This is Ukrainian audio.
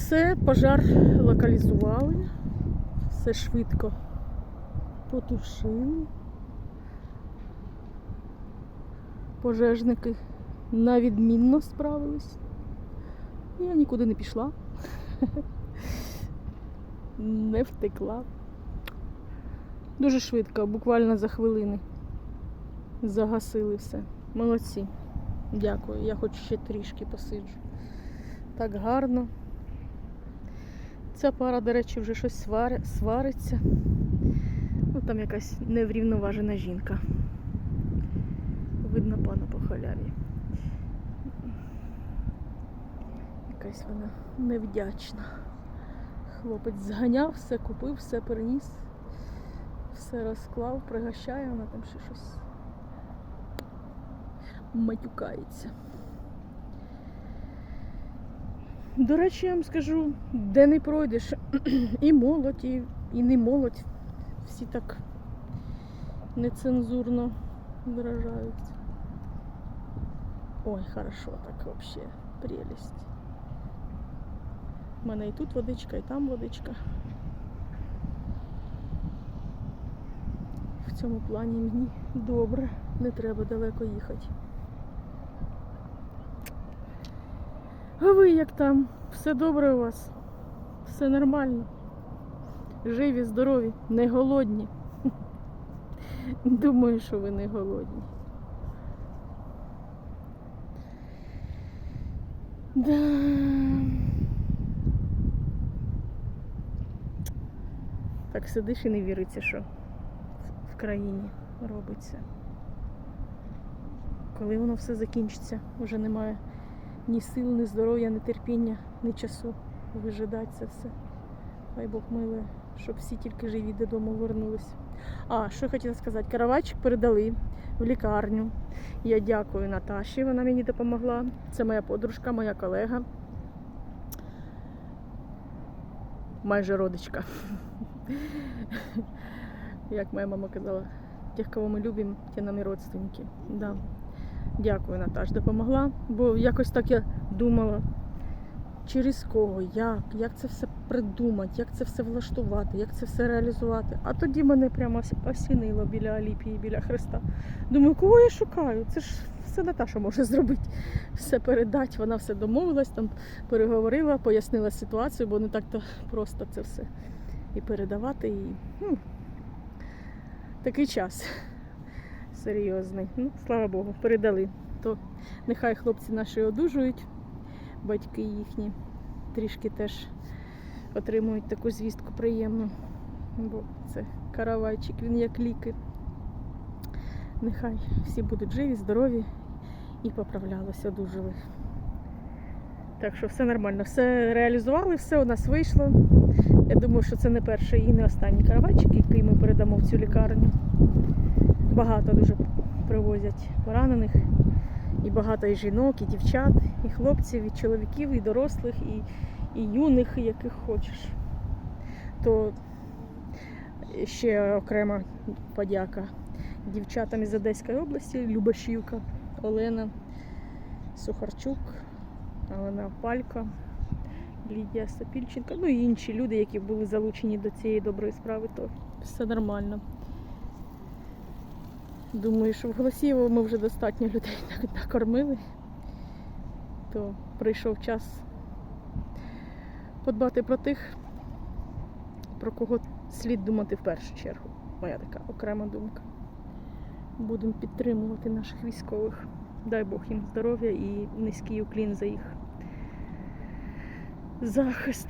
Все, пожар локалізували, все швидко потушили. Пожежники на відмінно справились. Я нікуди не пішла. Не втекла. Дуже швидко, буквально за хвилини. Загасили все. Молодці. Дякую. Я хоч ще трішки посиджу. Так гарно. Ця пара, до речі, вже щось свари- свариться. Ну, там якась неврівноважена жінка. Видно пана по халяві. Якась вона невдячна. Хлопець зганяв, все купив, все приніс, все розклав, пригощає, вона там ще щось матюкається. До речі, я вам скажу, де не пройдеш, і молодь, і, і не молодь. Всі так нецензурно виражаються. Ой, хорошо так вообще, прелесть. У мене і тут водичка, і там водичка. В цьому плані мені добре, не треба далеко їхати. А ви як там? Все добре у вас? Все нормально? Живі, здорові, не голодні. Думаю, що ви не голодні. Да. Так сидиш і не віриться, що в країні робиться. Коли воно все закінчиться, вже немає ні сил, ні здоров'я, ні терпіння, ні часу вижидати це все. Хай Бог милує, щоб всі тільки живі додому вернулись. А, що я хотіла сказати, каравайчик передали в лікарню. Я дякую Наташі, вона мені допомогла. Це моя подружка, моя колега. Майже родичка. Як моя мама казала, тих, кого ми любимо, ті нам і родственники. Да. Дякую, Наташ, допомогла, бо якось так я думала, через кого, як, як це все придумати, як це все влаштувати, як це все реалізувати. А тоді мене прямо осінило біля Аліпії, біля Христа. Думаю, кого я шукаю? Це ж все Наташа може зробити, все передати. Вона все домовилась, там переговорила, пояснила ситуацію, бо не так-то просто це все і передавати. І, ну, такий час серйозний. Ну, слава Богу, передали. То нехай хлопці наші одужують, батьки їхні трішки теж отримують таку звістку приємну. Бо це каравайчик, він як ліки. Нехай всі будуть живі, здорові і поправлялися, одужали. Так що все нормально, все реалізували, все у нас вийшло. Я думаю, що це не перший і не останній каравайчик, який ми передамо в цю лікарню. Багато дуже привозять поранених. І багато і жінок, і дівчат, і хлопців, і чоловіків, і дорослих, і, і юних, і яких хочеш. То ще окрема подяка дівчатам із Одеської області, Любашівка, Олена Сухарчук, Олена Палька, Лідія Сапільченко, ну і інші люди, які були залучені до цієї доброї справи, то все нормально. Думаю, що в Голосієво ми вже достатньо людей накормили, то прийшов час подбати про тих, про кого слід думати в першу чергу. Моя така окрема думка. Будемо підтримувати наших військових. Дай Бог їм здоров'я і низький уклін за їх захист.